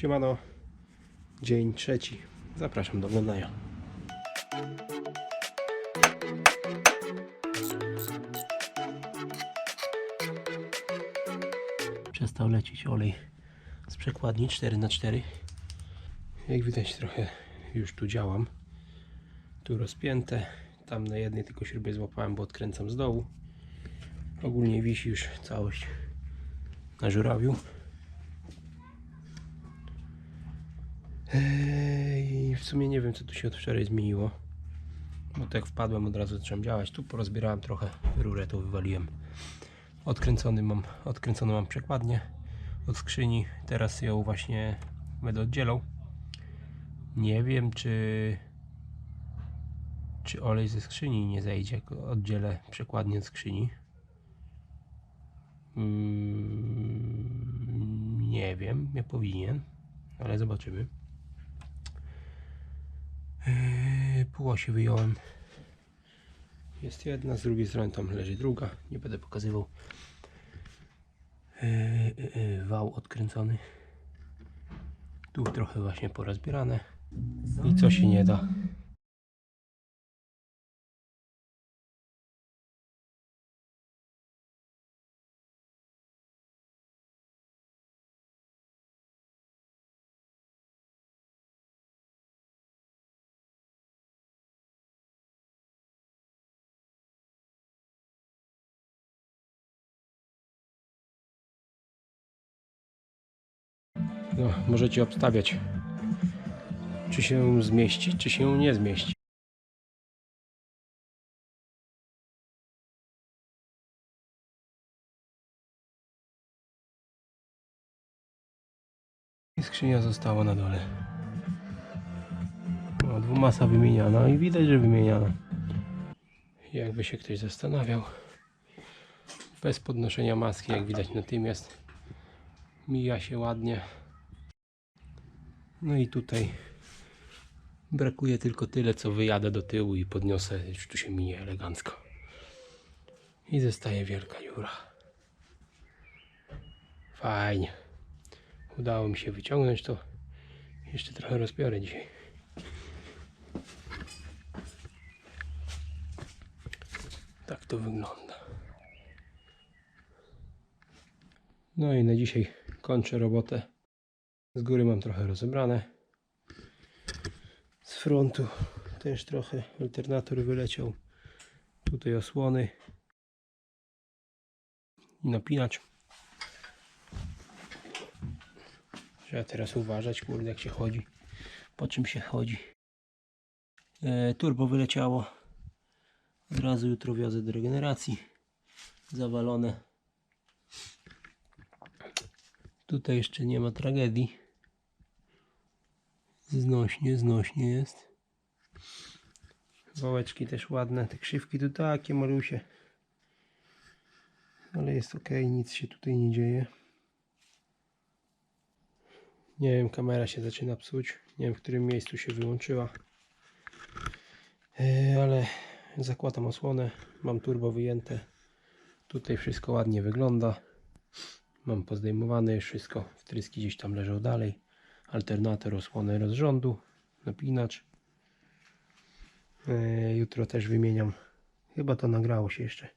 Siemano, dzień trzeci. Zapraszam do oglądania. Przestał lecieć olej z przekładni 4x4. Jak widać trochę już tu działam. Tu rozpięte. Tam na jednej tylko śrubie złapałem, bo odkręcam z dołu. Ogólnie wisi już całość na żurawiu. Ej, w sumie nie wiem co tu się od wczoraj zmieniło. Bo tak wpadłem od razu zacząłem działać. Tu porozbierałem trochę rurę, to wywaliłem. Odkręcony mam, odkręconą mam przekładnię od skrzyni. Teraz ją właśnie będę oddzielał. Nie wiem czy czy olej ze skrzyni nie zejdzie, jak oddzielę przekładnię od skrzyni. Mm, nie wiem, nie powinien, ale zobaczymy. Yy, Półosie wyjąłem. Jest jedna, z drugiej strony tam leży druga. Nie będę pokazywał. Yy, yy, Wał odkręcony. Tu trochę właśnie porazbierane. I co się nie da. No, możecie obstawiać, czy się zmieści, czy się nie zmieści. I skrzynia została na dole. No, dwumasa wymieniana i widać, że wymieniana. Jakby się ktoś zastanawiał. Bez podnoszenia maski, jak widać natychmiast. Mija się ładnie. No i tutaj brakuje tylko tyle, co wyjadę do tyłu i podniosę, już tu się minie elegancko. I zostaje wielka dziura. Fajnie. Udało mi się wyciągnąć to. Jeszcze trochę rozbiorę dzisiaj. Tak to wygląda. No i na dzisiaj kończę robotę. Z góry mam trochę rozebrane. Z frontu też trochę alternator wyleciał. Tutaj osłony. I napinacz. Trzeba teraz uważać, kurde, jak się chodzi. Po czym się chodzi. E, turbo wyleciało. Od razu jutro wiozę do regeneracji. Zawalone. Tutaj jeszcze nie ma tragedii. Znośnie, znośnie jest. Wałeczki też ładne. Te krzywki tu takie malusie. Ale jest ok, nic się tutaj nie dzieje. Nie wiem, kamera się zaczyna psuć. Nie wiem, w którym miejscu się wyłączyła. E, ale zakładam osłonę. Mam turbo wyjęte. Tutaj wszystko ładnie wygląda. Mam pozdejmowane już wszystko. Wtryski gdzieś tam leżą dalej. Alternator, osłonę rozrządu, napinacz. E, jutro też wymieniam. Chyba to nagrało się jeszcze.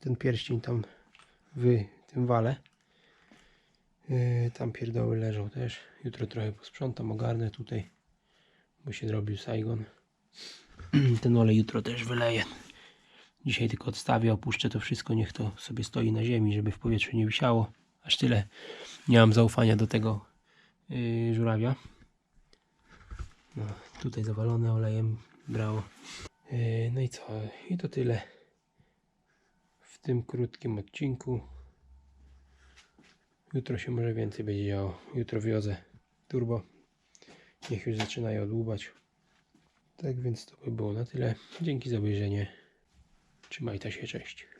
Ten pierścień tam w tym wale. E, tam pierdoły leżą też. Jutro trochę posprzątam, ogarnę tutaj. Bo się robił Saigon. Ten olej jutro też wyleję. Dzisiaj tylko odstawię, opuszczę to wszystko. Niech to sobie stoi na ziemi, żeby w powietrzu nie wisiało. Aż tyle nie mam zaufania do tego yy, żurawia. No, tutaj zawalone olejem brało. Yy, no i co? I to tyle w tym krótkim odcinku. Jutro się może więcej będzie działo. Jutro wiozę turbo. Niech już zaczynają odłubać. Tak więc to by było na tyle. Dzięki za obejrzenie. Trzymajcie się, cześć.